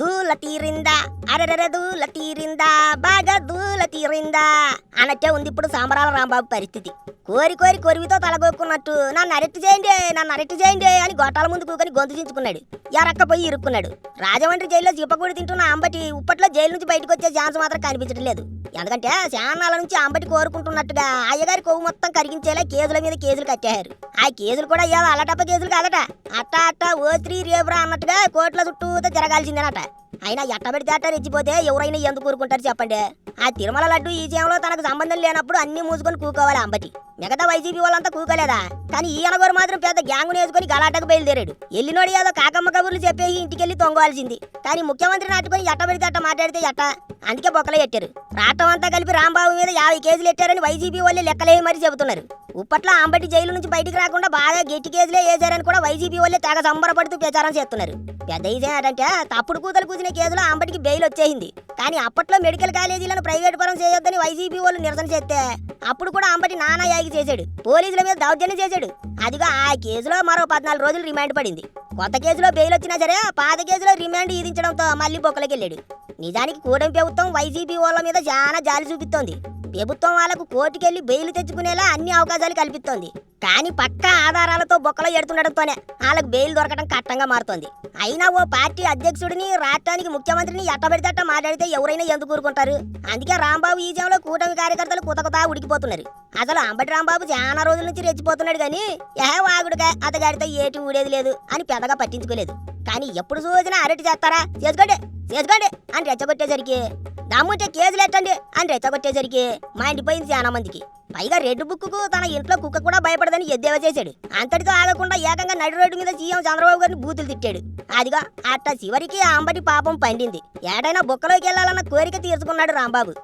దూల తీరిందా అరెరెరె దూల తీరిందా బాగా దూల తీరిందా అన్నట్టే ఉంది ఇప్పుడు సాంబరాల రాంబాబు పరిస్థితి. కోరి కోరి కొరివితో తలగొక్కున్నట్టు నన్ను అరెట్టు చేయండి నన్ను అరెట్టు చేయండి అని గొట్టాల ముందు కూకొని గొంతు చించుకున్నాడు. ఎరక్క పోయి ఇరుక్కున్నాడు. రాజమండ్రి జైల్లో జీపకూడి తింటున్న అంబటి ఉప్పట్లో జైలు నుంచి బయటకు వచ్చే ఛాన్స్ మాత్రం కనిపించడం లేదు. ఎందుకంటే శానాల నుంచి అంబటి కోరుకుంటున్నట్టుగా అయ్యగారి కొవ్వు మొత్తం కరిగించేలా కేసుల మీద కేసులు కట్టారు ఆ కేసులు కూడా ఏవో అల్లటప్ప కేసులు కాదట. అట్ట అట్ట ఓ త్రీ రేపురా అన్నట్టుగా కోట్ల చుట్టూతో తిరగాల్సిందేనట. అయినా ఎట్టబడి పెడితే అట్ట రెచ్చిపోతే ఎవరైనా ఎందుకు కోరుకుంటారు చెప్పండి? ఆ తిరుమల లడ్డు ఈ చేయంలో తనకు సంబంధం లేనప్పుడు అన్ని మూసుకొని కూకోవాలి అంబటి. మిగతా వైసీపీ వాళ్ళంతా కూకలేదా? కానీ ఈ అనగోరు మాత్రం పెద్ద గ్యాంగును వేసుకుని గలాటకు బయలుదేరాడు. ఎల్లినోడు ఏదో కాకమ్మ కబుర్లు చెప్పేసి ఇంటికెళ్ళి తొంగవాల్సింది. కానీ ముఖ్యమంత్రి నాటుకొని ఎట్ట పెడితే అట్ట మాట్లాడితే ఎట్ట? అందుకే బొక్కలు ఎట్టారు రాష్ట్రం అంతా కలిపి రాంబాబు మీద యాభై కేసులు ఎట్టారని వైసీపీ వాళ్ళే లెక్కలే మరి చెబుతున్నారు. ఉప్పట్లో అంబటి జైలు నుంచి బయటికి రాకుండా బాగా గట్టి కేసులే వేశారని కూడా వైసీపీ వాళ్ళే తెగ సంబరపడుతూ ప్రచారం చేస్తున్నారు. పెద్ద ఇదేంటంటే తప్పుడు కూతలు కూసిన కేసులో అంబటికి బెయిల్ వచ్చేసింది. కానీ అప్పట్లో మెడికల్ కాలేజీలను ప్రైవేట్ పరం చేయొద్దని వైసీపీ వాళ్ళు నిరసన చేస్తే అప్పుడు కూడా అంబటి నానా యాగి చేశాడు. పోలీసుల మీద దౌర్జన్యం చేశాడు. అదిగా ఆ కేసులో మరో పద్నాలుగు రోజులు రిమాండ్ పడింది. కొత్త కేసులో బెయిల్ వచ్చినా సరే పాత కేసులో రిమాండ్ విధించడంతో మళ్ళీ బొక్కలకి వెళ్ళాడు. నిజానికి కూటమి ప్రభుత్వం వైసీపీ వాళ్ళ మీద చాలా జాలి చూపిస్తోంది. ప్రభుత్వం వాళ్ళకు కోర్టుకెళ్ళి బెయిల్ తెచ్చుకునేలా అన్ని అవకాశాలు కల్పిస్తోంది. కానీ పక్క ఆధారాలతో బొక్కలో ఎడుతుండడంతోనే వాళ్ళకు బెయిల్ దొరకడం కట్టంగా మారుతోంది. అయినా ఓ పార్టీ అధ్యక్షుడిని రాష్ట్రానికి ముఖ్యమంత్రిని ఎట్టబెడితేట మాట్లాడితే ఎవరైనా ఎందుకు ఊరుకుంటారు? అందుకే రాంబాబు ఈ జంలో కూటమి కార్యకర్తలు కుతకుతా ఉడికిపోతున్నారు. అసలు అంబటి రాంబాబు చాలా రోజుల నుంచి రెచ్చిపోతున్నాడు కానీ ఏ వాగుడుగా అతగాడితే ఏటి ఊడేది లేదు అని పెద్దగా పట్టించుకోలేదు. కానీ ఎప్పుడు చూసినా అరటి చేస్తారా? చేసుకోండి చేసుకోండి అని రెచ్చగొట్టేసరికి దమ్ముంటే కేజీలు ఎట్టండి? అని రెచ్చగొట్టేసరికి మా ఇంటిపోయింది చాలా మందికి. పైగా రెడ్ బుక్కు తన ఇంట్లో కుక్క కూడా భయపడదని ఎద్దేవా చేశాడు. అంతటితో ఆగకుండా ఏకంగా నడి రోడ్డు మీద సీఎం చంద్రబాబు గారిని బూతులు తిట్టాడు. అదిగా అట్ట చివరికి అంబటి పాపం పండింది. ఏడైనా బుక్కలోకి వెళ్ళాలన్న కోరిక తీర్చుకున్నాడు రాంబాబు.